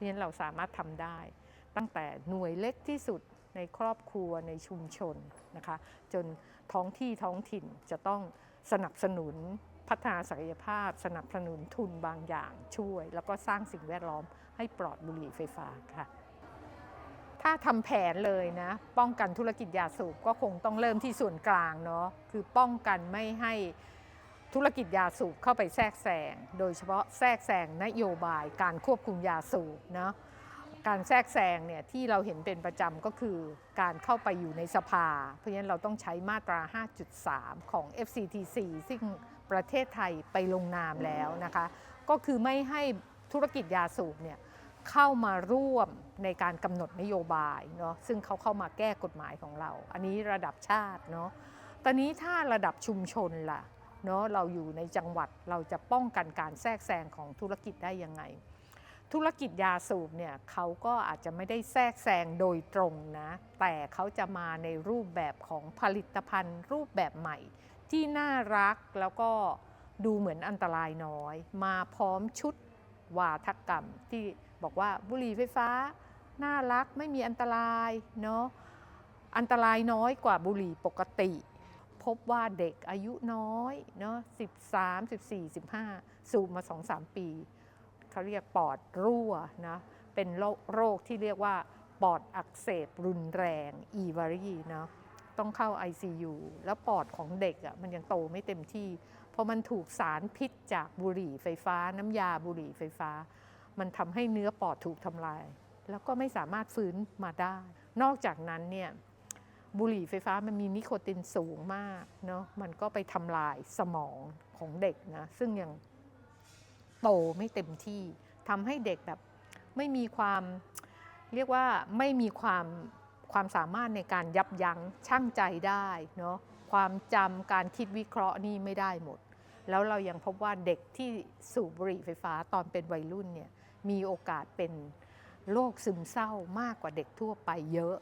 ราะฉะนั้นเราสามารถทำได้ ตั้งแต่หน่วยเล็กที่สุดในครอบครัวในชุมชนนะคะจนท้องที่ท้องถิ่นจะต้องสนับสนุนพัฒนาศักยภาพ สนับสนุนทุนบางอย่างช่วย แล้วก็สร้างสิ่งแวดล้อมให้ปลอดบุหรี่ไฟฟ้าค่ะ ถ้าทำแผนเลยนะ ป้องกันธุรกิจยาสูบก็คงต้องเริ่มที่ส่วนกลางเนาะคือป้องกันไม่ให้ ธุรกิจยาสูบเข้าไปแทรกแซงโดยเฉพาะแทรกแซงนโยบายการควบคุมยาสูบเนาะการแทรกแซงเนี่ยที่เราเห็นเป็นประจำก็คือการเข้าไปอยู่ในสภา เพราะฉะนั้นเราต้องใช้มาตรา 5.3 ของ FCTC ซึ่งประเทศไทยไปลงนามแล้วนะคะ ก็คือไม่ให้ธุรกิจยาสูบเนี่ยเข้ามาร่วมในการกำหนดนโยบายเนาะซึ่งเขาเข้ามาแก้กฎหมายของเรา อันนี้ระดับชาติเนาะตอนนี้ถ้าระดับชุมชนล่ะ เนาะเราอยู่ในจังหวัดเราจะป้องกันการแทรกแซงของธุรกิจได้ยังไง ธุรกิจยาสูบเนี่ยเขาก็อาจจะไม่ได้แทรกแซงโดยตรงนะ แต่เขาจะมาในรูปแบบของผลิตภัณฑ์ รูปแบบใหม่ ที่น่ารักแล้วก็ดูเหมือนอันตรายน้อย มาพร้อมชุดวาทกรรม ที่บอกว่าบุหรี่ไฟฟ้า น่ารักไม่มีอันตรายเนาะอันตรายน้อยกว่าบุหรี่ปกติ พบว่าเด็กอายุน้อยเนาะ13 14 15 สูบมา 2-3 ปี เขาเรียกปอดรั่วนะเป็นโรคที่เรียกว่าปอดอักเสบรุนแรงอีวารีเนาะต้องเข้า ICU แล้วปอดของเด็กอะ่ะมันยังโตไม่เต็มที่ เพราะมันถูกสารพิษจากบุหรี่ไฟฟ้า น้ำยาบุหรี่ไฟฟ้า มันทำให้เนื้อปอดถูกทำลาย แล้วก็ไม่สามารถฟื้นมาได้ นอกจากนั้นเนี่ย บุหรี่ไฟฟ้ามันมีนิโคตินสูงมากเนาะมันก็ไปทำลายสมองของเด็กนะซึ่งยังโตไม่เต็มที่ทำให้เด็กแบบไม่มีความเรียกว่าไม่มีความความสามารถในการยับยั้งชั่งใจได้เนาะความจำการคิดวิเคราะห์นี่ไม่ได้หมด แล้วเรายังพบว่าเด็กที่สูบบุหรี่ไฟฟ้าตอนเป็นวัยรุ่นเนี่ยมีโอกาสเป็นโรคซึมเศร้ามากกว่าเด็กทั่วไปเยอะ